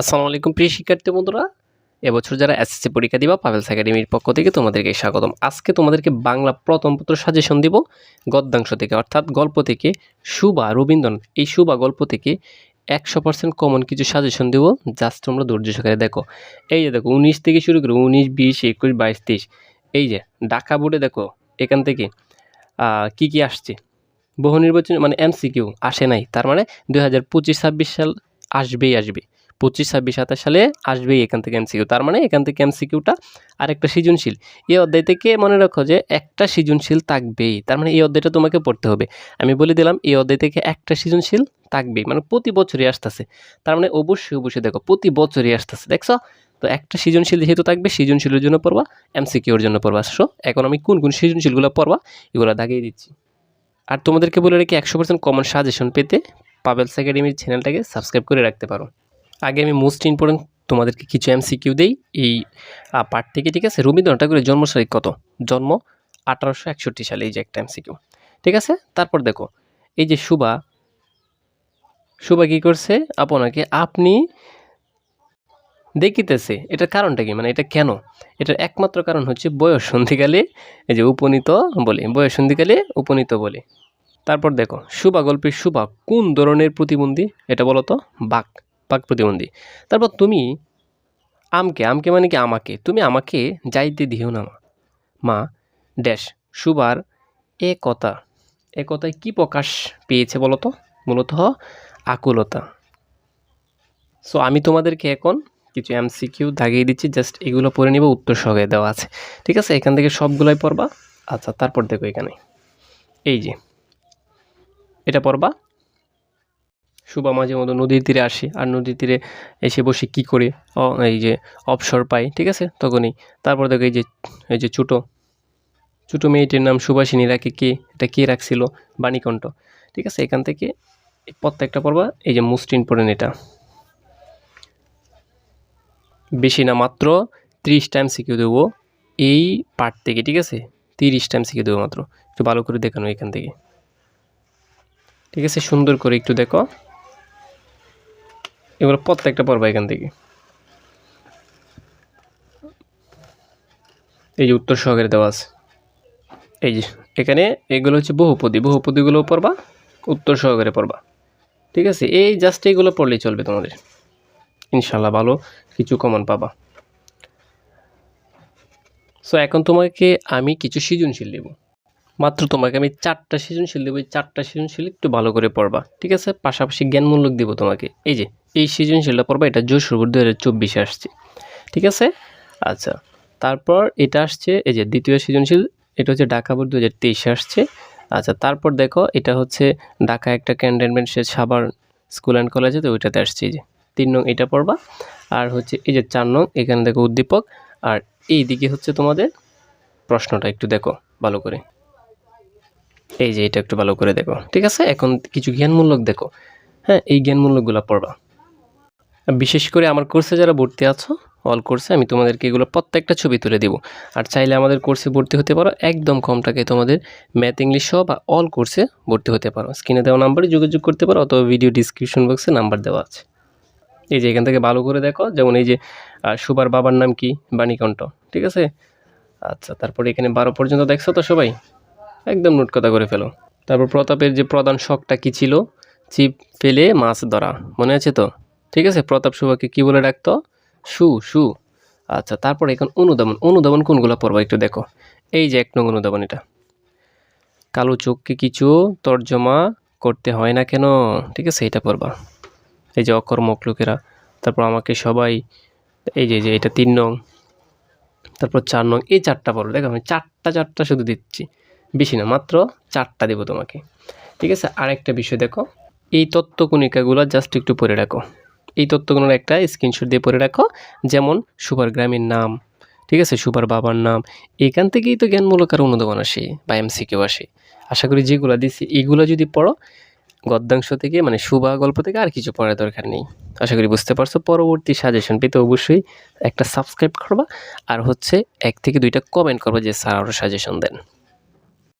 আসসালামু আলাইকুম, প্রিয় শিক্ষার্থী বন্ধুরা। এবছর যারা এসএসসি পরীক্ষা দিবা পাভেলস একাডেমির পক্ষ থেকে তোমাদেরকে স্বাগতম। আজকে তোমাদেরকে বাংলা প্রথম পত্র সাজেশন দিব গদ্যাংশ থেকে, অর্থাৎ গল্প থেকে সুবা, রবীন্দ্রনাথ। এই সুবা গল্প থেকে একশো পার্সেন্ট কমন কিছু সাজেশন দেবো, জাস্ট তোমরা ধৈর্য সহকারে দেখো। এই যে দেখো, উনিশ থেকে শুরু করে উনিশ, বিশ, একুশ, বাইশ, তেইশ। এই যে, ঢাকা বোর্ডে দেখো, এখান থেকে কি কি আসছে? বহু নির্বাচন মানে এমসিকিউ আসে নাই। তার মানে দুই হাজার পঁচিশ ছাব্বিশ সাল আসবেই আসবে। পঁচিশ, ছাব্বিশ, সাতাশ সালে আসবেই এখান থেকে এমসিকিউ তার মানে এখান থেকে এমসিকিউটা আরেকটা সৃজনশীল। এই অধ্যায় থেকে মনে রাখো যে একটা সৃজনশীল থাকবেই। তার মানে এই অধ্যায়টা তোমাকে পড়তে হবে। আমি বলে দিলাম, এই অধ্যায় থেকে একটা সৃজনশীল থাকবেই। মানে প্রতি বছরই আসতেছে। তার মানে অবশ্যই অবশ্যই দেখো, প্রতি বছরই আসতেছে। দেখছ? তো একটা সৃজনশীল যেহেতু থাকবে, সৃজনশীলের জন্য পড়বা এমসিকিউর জন্য পড়বা। সো, এখন আমি কোন কোন সৃজনশীলগুলো পড়বা, এগুলো দাগিয়ে দিচ্ছি। আর তোমাদেরকে বলে রেখে, একশো পার্সেন্ট কমন সাজেশন পেতে পাবেলস একাডেমির চ্যানেলটাকে সাবস্ক্রাইব করে রাখতে পারো। আগে আমি মোস্ট ইম্পর্টেন্ট তোমাদেরকে কিছু এম সিকিউ দেই। এই পার্ট থেকে, ঠিক আছে? রবীন্দ্রনাথ ঠাকুরের জন্ম তারিখ কত? জন্ম আঠারোশো একষট্টি সালে, এই যে একটা এমসিকিউ ঠিক আছে? তারপর দেখো, এই যে সুবা সুবা কী করছে? আপনাকে, আপনি দেখিতেছে, এটার কারণটা কি? মানে এটা কেন? এটার একমাত্র কারণ হচ্ছে বয়স সন্ধিকালে, এই যে উপনীত বলে, বয়স সন্ধিকালে উপনীত বলে। তারপর দেখো, সুবা গল্পের সুবা কোন ধরনের প্রতিবন্ধী? এটা বলো তো বাক বাক প্রতিবন্ধী। তারপর তুমি আমকে আমকে মানে কি আমাকে? তুমি আমাকে যাইতে দিও না, মা। মা ড্যাশ সুবার এ কথা এ কথায় কী প্রকাশ পেয়েছে বলতো? মূলত আকুলতা। সো আমি তোমাদেরকে এখন কিছু এমসিকিউ দাগিয়ে দিচ্ছি জাস্ট এগুলো পড়ে নিবে, উত্তর সহকারে দেওয়া আছে। ঠিক আছে? এখান থেকে সবগুলোই পড়বা। আচ্ছা তারপর দেখো এখানে। এই যে, এটা পড়বা। সুবা মাঝে মতো নদীর তীরে আসে। আর নদীর তীরে এসে বসে কি করে? এই যে অবসর পায় ঠিক আছে? তখনই। তারপর দেখো এই যে এই যে ছোটো ছোটো মেয়েটির নাম সুভাষিনী রাখে কে, এটা কে রাখছিল? বাণীকণ্ঠ। ঠিক আছে? এখান থেকে প্রত্যেকটা পড়বা এই যে মোস্ট ইম্পর্টেন্ট এটা বেশি না, মাত্র ত্রিশ টাইম শিখিয়ে দেবো এই পার্ট থেকে, ঠিক আছে? তিরিশ টাইম শিখিয়ে দেবো মাত্র। একটু ভালো করে দেখানো এখান থেকে। ঠিক আছে? সুন্দর করে একটু দেখো। এগুলো প্রত্যেকটা পড়বা এখান থেকে। এই যে উত্তর সহকারে দেওয়া আছে। এই যে এখানে এগুলো হচ্ছে বহুপদী। বহুপদীগুলো পড়বা, উত্তর সহকারে পড়বা। ঠিক আছে? এই জাস্ট এইগুলো পড়লেই চলবে তোমাদের। ইনশাল্লাহ ভালো কিছু কমন পাবা। সো এখন তোমাকে আমি কিছু সৃজনশীল দেব। মাত্র তোমাকে আমি চারটা সৃজনশীল দেবো, এই চারটা সৃজনশীল একটু ভালো করে পড়বা, ঠিক আছে? পাশাপাশি জ্ঞানমূলক দেবো তোমাকে। এই যে, এই সৃজনশীলটা পড়বা, এটা যশোর দু হাজার চব্বিশে আসছে, ঠিক আছে? আচ্ছা তারপর এটা আসছে, এই যে দ্বিতীয় সৃজনশীল, এটা হচ্ছে ঢাকা বোর্ড দু হাজার তেইশে আসছে আচ্ছা তারপর দেখো, এটা হচ্ছে ঢাকা একটা ক্যান্টনমেন্ট, সে সাবার স্কুল অ্যান্ড কলেজে তো ওইটাতে আসছে, এই যে, তিন নং এটা পড়বা, আর হচ্ছে এই যে চার নং, এখানে দেখো উদ্দীপক, আর এই দিকে হচ্ছে তোমাদের প্রশ্নটা, একটু দেখো, ভালো করে। এই যে এটা একটু ভালো করে দেখো, ঠিক আছে? এখন কিছু জ্ঞানমূলক দেখো। হ্যাঁ এই জ্ঞানমূলকগুলো পড়বা। বিশেষ করে আমার কোর্সে যারা ভর্তি আছো অল কোর্সে আমি তোমাদেরকে এগুলো প্রত্যেকটা ছবি তুলে দেবো। আর চাইলে আমাদের কোর্সে ভর্তি হতে পারো, একদম কম টাকায় তোমাদের ম্যাথ ইংলিশ সহ বা অল কোর্সে ভর্তি হতে পারো। স্ক্রিনে দেওয়া নাম্বারে যোগাযোগ করতে পারো, অথবা ভিডিও ডিসক্রিপশন বক্সে নাম্বার দেওয়া আছে। এই যে এখান থেকে ভালো করে দেখো, যেমন এই যে সুবার বাবার নাম কি? বাণীকণ্ঠ, ঠিক আছে? আচ্ছা তারপরে এখানে বারো পর্যন্ত দেখছ তো সবাই? একদম নোট কথা করে ফেলো। তারপর প্রতাপের যে প্রধান শখটা কি ছিল? ছিপ ফেলে মাছ ধরা, মনে আছে তো? ঠিক আছে? প্রতাপ সুবাকে কি বলে ডাকতো? সু সু। আচ্ছা তারপর এখন অনুধাবন অনুধাবন কোনগুলো পড়ব একটু দেখো। এই যে এক নং অনুধাবন এটা। কালো চোখকে কিছু তর্জমা করতে হয় না কেন? ঠিক আছে, এটা পড়বা। এই যে অকর্মক লোকেরা, তারপর আমাকে সবাই, এই যে যে, এটা তিন নং। তারপর চার নং, এই চারটা পড়ো। দেখো, আমি চারটা চারটা শুধু দিচ্ছি। বেশি না, মাত্র চারটা দেবো তোমাকে। ঠিক আছে, আরেকটা বিষয় দেখো। এই তত্ত্বকণিকাগুলো জাস্ট একটু পড়ে রাখো। এই তত্ত্বগুলোর একটা স্ক্রিনশট দিয়ে পড়ে রাখো, যেমন সুপার গ্রামের নাম, ঠিক আছে, সুপার বাবার নাম, এখান থেকেই তো জ্ঞানমূলক আর অনুধাবন আসে বা এমসিকেও আসে। আশা করি যেগুলো দিচ্ছি এগুলো যদি পড়ো, গদ্যাংশ থেকে মানে সুবা গল্প থেকে আর কিছু পড়ার দরকার নেই। আশা করি বুঝতে পারছ, পরবর্তী সাজেশন পেতে অবশ্যই একটা সাবস্ক্রাইব করবা, আর হচ্ছে এক থেকে দুইটা কমেন্ট করবা যে স্যার আরও সাজেশন দেন।